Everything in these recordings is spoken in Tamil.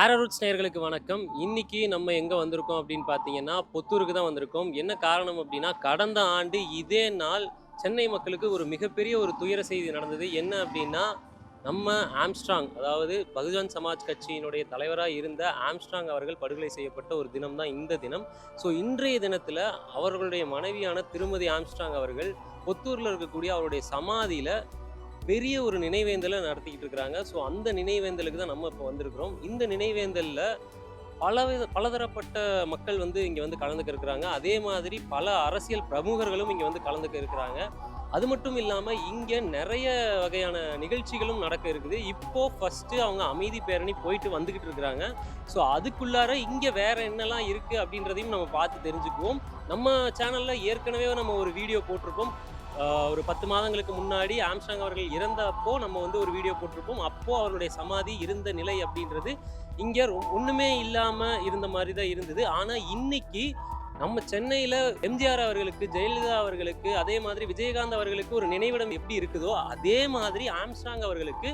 ஆரோரூட்ஸ் நேயர்களுக்கு வணக்கம். இன்னைக்கு நம்ம எங்கே வந்திருக்கோம் அப்படின்னு பார்த்தீங்கன்னா பொத்தூருக்கு தான் வந்திருக்கோம். என்ன காரணம் அப்படின்னா கடந்த ஆண்டு இதே நாள் சென்னை மக்களுக்கு ஒரு மிகப்பெரிய ஒரு துயர செய்தி நடந்தது. என்ன அப்படின்னா நம்ம ஆம்ஸ்ட்ராங் அதாவது பகுஜன் சமாஜ் கட்சியினுடைய தலைவராக இருந்த ஆம்ஸ்ட்ராங் அவர்கள் படுகொலை செய்யப்பட்ட ஒரு தினம் தான் இந்த தினம். ஸோ இன்றைய தினத்தில் அவர்களுடைய மனைவியான திருமதி ஆம்ஸ்ட்ராங் அவர்கள் பொத்தூரில் இருக்கக்கூடிய அவருடைய சமாதியில் பெரிய ஒரு நினைவேந்தலை நடத்திக்கிட்டு இருக்கிறாங்க ஸோ அந்த நினைவேந்தலுக்கு தான் நம்ம இப்போ வந்திருக்கிறோம். இந்த நினைவேந்தலில் பல வித பலதரப்பட்ட மக்கள் வந்து இங்கே வந்து கலந்துக்க இருக்கிறாங்க. அதே மாதிரி பல அரசியல் பிரமுகர்களும் இங்கே வந்து கலந்துக்க இருக்கிறாங்க. அது மட்டும் இல்லாமல் இங்கே நிறைய வகையான நிகழ்ச்சிகளும் நடக்க இருக்குது. இப்போ ஃபஸ்ட்டு அவங்க அமைதி பேரணி போயிட்டு வந்துக்கிட்டு இருக்கிறாங்க. ஸோ அதுக்குள்ளார இங்கே வேற என்னெல்லாம் இருக்குது அப்படின்றதையும் நம்ம பார்த்து தெரிஞ்சுக்குவோம். நம்ம சேனலில் ஏற்கனவே நம்ம ஒரு வீடியோ போட்டிருக்கோம். ஒரு பத்து மாதங்களுக்கு முன்னாடி ஆம்ஸ்டாங் அவர்கள் இறந்தப்போ நம்ம வந்து ஒரு வீடியோ போட்டிருப்போம். அப்போது அவருடைய சமாதி இருந்த நிலை அப்படின்றது இங்கே ஒன்றுமே இல்லாமல் இருந்த மாதிரி தான் இருந்தது. ஆனால் இன்னைக்கு நம்ம சென்னையில் எம்ஜிஆர் அவர்களுக்கு ஜெயலலிதா அவர்களுக்கு அதே மாதிரி விஜயகாந்த் அவர்களுக்கு ஒரு நினைவிடம் எப்படி இருக்குதோ அதே மாதிரி ஆம்ஸ்டாங் அவர்களுக்கு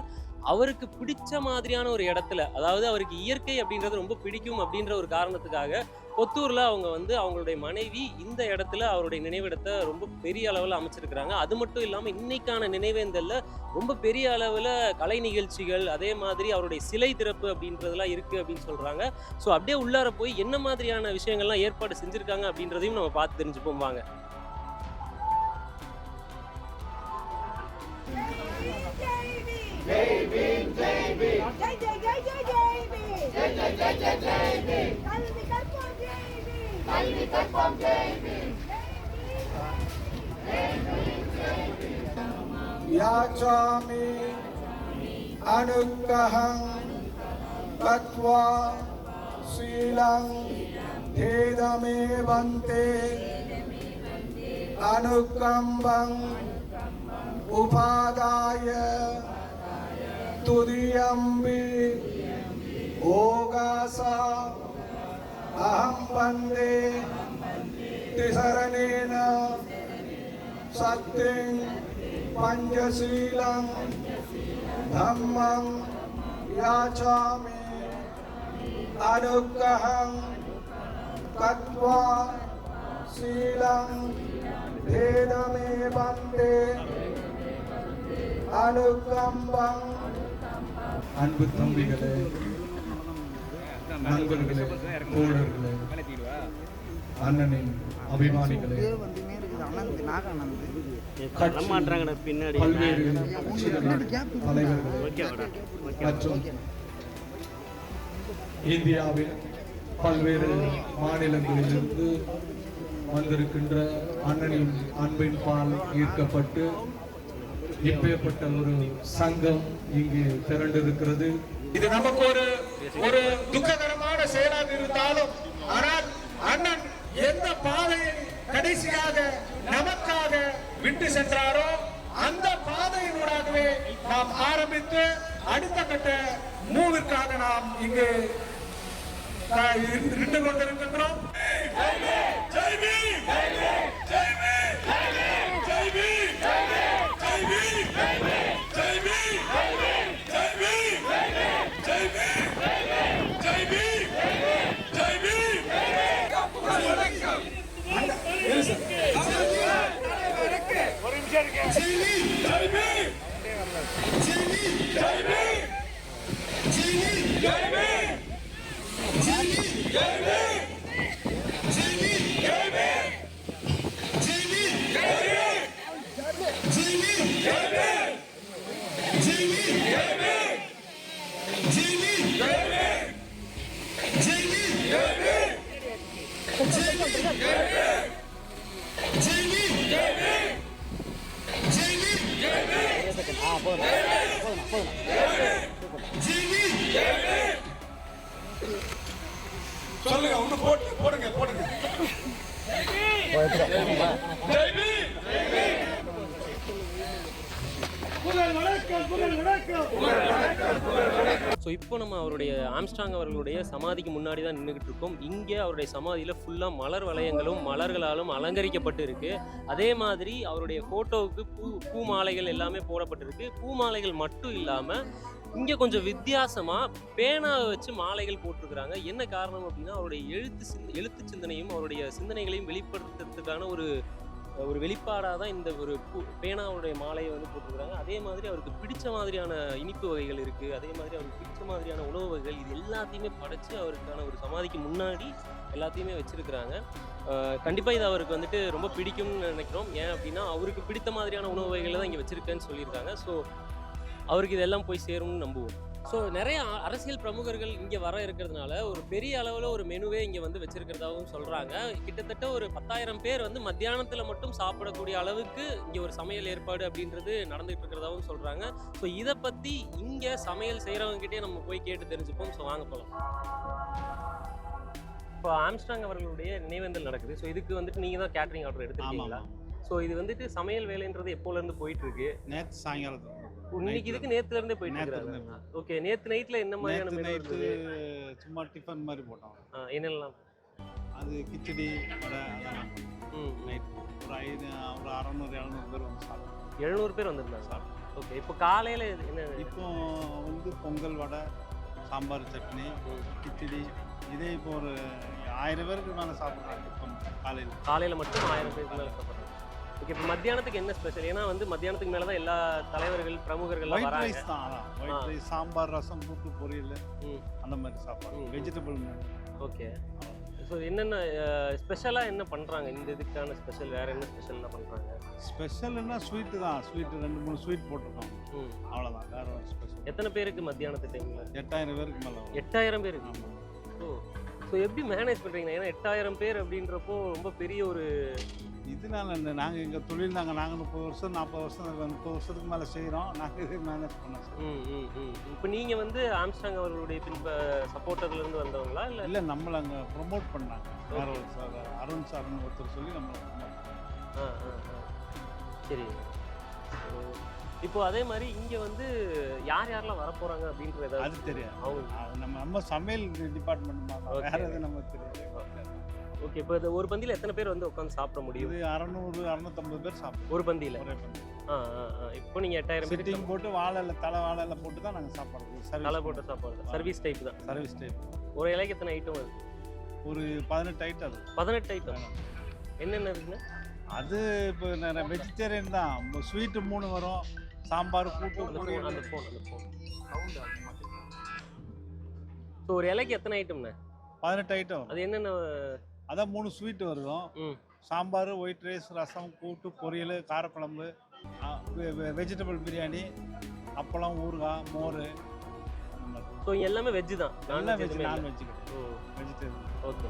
அவருக்கு பிடிச்ச மாதிரியான ஒரு இடத்துல அதாவது அவருக்கு இயற்கை அப்படின்றது ரொம்ப பிடிக்கும் அப்படின்ற ஒரு காரணத்துக்காக கொத்தூரில் அவங்க வந்து அவங்களுடைய மனைவி இந்த இடத்துல அவருடைய நினைவிடத்தை ரொம்ப பெரிய அளவில் அமைச்சிருக்கிறாங்க. அது மட்டும் இல்லாமல் இன்னைக்கான நினைவேந்தலில் ரொம்ப பெரிய அளவில் கலை நிகழ்ச்சிகள் அதே மாதிரி அவருடைய சிலை திறப்பு அப்படின்றதெல்லாம் இருக்குது அப்படின்னு சொல்கிறாங்க ஸோ அப்படியே உள்ளார போய் என்ன மாதிரியான விஷயங்கள்லாம் ஏற்பாடு செஞ்சுருக்காங்க அப்படின்றதையும் நம்ம பார்த்து தெரிஞ்சுப்போம். வாங்க. याचामि अनुग्रहं तत्त्वा शीलं भेदमेवन्ते अनुकम्बम् उपादाय तुर्यम्बि ओगासा अहं वन्दे तिसरणेन सत्यं पञ्चशीलं धम्मं याचामि अनुग्रहं तत्त्वा शीलं भेदमेवन्ते अनुकम्बम् அன்பு தம்பிகளே நண்பர்களே தோழர்களே அண்ணனின் அபிமானிகளே. பல்வேறு தலைவர்களே மற்றும் இந்தியாவில் பல்வேறு மாநிலங்களிலிருந்து வந்திருக்கின்ற அண்ணனின் அன்பின் பால் ஈர்க்கப்பட்டு இப்பேற்பட்ட ஒரு சங்கம் இங்கு திரண்டு இருக்கிறது இது நமக்கு ஒரு ஒரு துக்ககரமான செயலாக இருந்தாலும் ஆனால் அண்ணன் எந்த பாதையை கடைசியாக நமக்காக விட்டு சென்றாரோ அந்த பாதையினூடாகவே நாம் ஆரம்பித்து அடுத்த கட்ட மூவிற்காக நாம் இங்கு நின்று கொண்டிருக்கின்றோம். சொல்லுங்க ஒண்ணு போட்டு போடுங்க போடுங்க ஸோ இப்போ நம்ம அவருடைய ஆம்ஸ்டாங் அவர்களுடைய சமாதிக்கு முன்னாடி தான் நின்றுக்கிட்டு இருக்கோம். இங்கே அவருடைய சமாதியில் ஃபுல்லாக மலர் வளையங்களும் மலர்களாலும் அலங்கரிக்கப்பட்டு இருக்கு. அதே மாதிரி அவருடைய ஃபோட்டோவுக்கு பூ பூ மாலைகள் எல்லாமே போடப்பட்டிருக்கு. பூ மாலைகள் மட்டும் இல்லாமல் இங்கே கொஞ்சம் வித்தியாசமாக பேனாவை வச்சு மாலைகள் போட்டிருக்கிறாங்க. என்ன காரணம் அப்படின்னா அவருடைய எழுத்து சிந் எழுத்து சிந்தனையும் அவருடைய சிந்தனைகளையும் வெளிப்படுத்துறதுக்கான ஒரு ஒரு வெளிப்பாடாக தான் இந்த ஒரு பூ பேனாவுடைய மாலையை வந்து போட்டிருக்கிறாங்க. அதே மாதிரி அவருக்கு பிடிச்ச மாதிரியான இனிப்பு வகைகள் இருக்குது அதே மாதிரி அவருக்கு பிடிச்ச மாதிரியான உணவு வகைகள் இது எல்லாத்தையுமே படைச்சு அவருக்கான ஒரு சமாதிக்கு முன்னாடி எல்லாத்தையுமே வச்சுருக்கிறாங்க. கண்டிப்பாக இது அவருக்கு வந்துட்டு ரொம்ப பிடிக்கும்னு நினைக்கிறோம். ஏன் அப்படின்னா அவருக்கு பிடித்த மாதிரியான உணவு வகைகளை தான் இங்கே வச்சுருக்கேன்னு சொல்லியிருக்காங்க. ஸோ அவருக்கு இதெல்லாம் போய் சேரும்னு நம்புவோம். ஸோ நிறைய அரசியல் பிரமுகர்கள் இங்கே வர இருக்கிறதுனால ஒரு பெரிய அளவில் ஒரு மெனுவே இங்கே வந்து வச்சிருக்கிறதாகவும் சொல்கிறாங்க கிட்டத்தட்ட ஒரு பத்தாயிரம் பேர் வந்து மத்தியானத்தில் மட்டும் சாப்பிடக்கூடிய அளவுக்கு இங்கே ஒரு சமையல் ஏற்பாடு அப்படின்றது நடந்துகிட்டு இருக்கிறதாகவும் சொல்கிறாங்க ஸோ இதை பற்றி இங்கே சமையல் செய்கிறவங்ககிட்டே நம்ம போய் கேட்டு தெரிஞ்சுப்போம். ஸோ வாங்க போகலாம் இப்போ ஆம்ஸ்டாங் அவர்களுடைய நினைவேந்தல் நடக்குது. ஸோ இதுக்கு வந்துட்டு நீங்கள் தான் கேட்டரிங் ஆர்டர் எடுத்துருக்கீங்களா? ஸோ இது வந்துட்டு சமையல் வேலைன்றது எப்போலேருந்து போயிட்டு இருக்கு நேற்று சாயங்காலத்தில். இன்னைக்கு இதுக்கு நேத்துல இருந்தே போயிட்டு ஓகே நேத்து நைட்ல என்ன மாதிரியான நைட்டு சும்மா டிஃபன் மாதிரி போட்டோம். என்னெல்லாம்? அது கிச்சடி வடை அதெல்லாம். நைட் ஒரு ஐநூ ஒரு அறநூறு எழுநூறு பேர் வந்து சாப்பிட்டோம். எழுநூறு பேர் வந்திருந்தாங்க ஓகே இப்போ காலையில என்ன இப்போ வந்து பொங்கல் வடை சாம்பார் சட்னி. கிச்சடி. இதே இப்போ ஒரு ஆயிரம் பேருக்கு மேலே சாப்பிட்றாங்க டிஃபன் காலையில். காலையில மட்டும் ஆயிரம் பேருக்கு மேல சாப்பிட்றாங்க. ஓகே இப்போ மத்தியானத்துக்கு என்ன ஸ்பெஷல் ஏன்னா வந்து மத்தியானத்துக்கு மேல தான் எல்லா தலைவர்கள் பிரமுகர்கள்லாம் ஒயிட் வராங்க. ரைஸ் தான் அதான். ஆ. ஒயிட் ரைஸ் சாம்பார் ரசம் கூட்டு பொரியல் ம். அந்த மாதிரி சாப்பாடு. வெஜிடபிள் ஓகே ஸோ என்னென்ன ஸ்பெஷலாக என்ன பண்ணுறாங்க இந்த இதுக்கான ஸ்பெஷல் வேற என்ன ஸ்பெஷல்லாம் பண்ணுறாங்க ஸ்பெஷல்னா ஸ்வீட்டு தான். ஸ்வீட்டு ரெண்டு மூணு ஸ்வீட் போட்டிருக்கோம். ம். அவ்வளோதான் வேற ஒரு ஸ்பெஷல் எத்தனை பேருக்கு மத்தியானத்து டைமில் எட்டாயிரம் பேருக்கு மேலே எட்டாயிரம் பேர் ஆமாம் ஓ. ஸோ எப்படி மேனேஜ் பண்ணுறீங்க ஏன்னா எட்டாயிரம் பேர் அப்படின்றப்போ ரொம்ப பெரிய ஒரு இதனால என்ன நாங்கள் எங்கள் தொழில் நாங்கள் நாங்கள் முப்பது வருஷம் நாற்பது வருஷம் முப்பது வருஷத்துக்கு மேலே செய்கிறோம் நாங்கள் இது மேனேஜ் பண்ண சார். இப்போ நீங்கள் வந்து ஆம்ஸ்டாங் அவர்களுடைய பின்ப சப்போர்ட்டர்ல இருந்து வந்தவங்களா இல்லை? இல்லை நம்மளை அங்கே ப்ரொமோட் பண்ணாங்க. வேற ஒரு சார் அருண் சார்னு ஒருத்தர் சொல்லி நம்மளை promote பண்ணாங்க. சரி. இப்போ அதே மாதிரி இங்கே வந்து யார் யாரெல்லாம் வர போகிறாங்க அப்படின்ற அது தெரியாது. அவங்க நம்ம நம்ம சமையல் டிபார்ட்மெண்ட். வேற எதுவும் நமக்கு தெரியாது. ஓகே இப்போ ஒரு பந்தியில் எத்தனை பேர் வந்து உட்காந்து சாப்பிட முடியும்? இது அறநூறு அறநூத்தம்பது பேர் சாப்பிடுவோம் ஒரு பந்தியில்? ஒரே பண்ணி ஆ ஆ ஆ. இப்போ நீங்கள் எட்டாயிரம் பேர் சிட்டிங் போட்டு வாழை இலை தலை வாழை இலை போட்டு தான் நாங்கள் சாப்பாடு தலை போட்ட சாப்பாடு சர்வீஸ் டைப் தான். சர்வீஸ் டைப் ஒரு இலைக்கு எத்தனை ஐட்டம் வருது? ஒரு பதினெட்டு ஐட்டம் அது. பதினெட்டு ஐட்டம் என்னென்ன இருக்குங்க? அது இப்போ வெஜிடேரியன் தான். ஸ்வீட்டு மூணு வரும். சாம்பார் கூட்டு அந்த ஃபோன் அந்த ஃபோன் அந்த ஃபோன் ஸோ ஒரு இலைக்கு எத்தனை ஐட்டம்ண்ணே பதினெட்டு ஐட்டம் அது என்னென்ன அதான் மூணு ஸ்வீட் வரும். சாம்பார் ஒயிட் ரைஸ் ரசம் கூட்டு பொரியல் காரக்குழம்பு வெஜிடபிள் பிரியாணி அப்பளம் ஊறுகாய் மோர். ஸோ எல்லாமே வெஜ்ஜு தான். எல்லாம் வெஜ் கிடையாது. ஓ. Vegetarian okay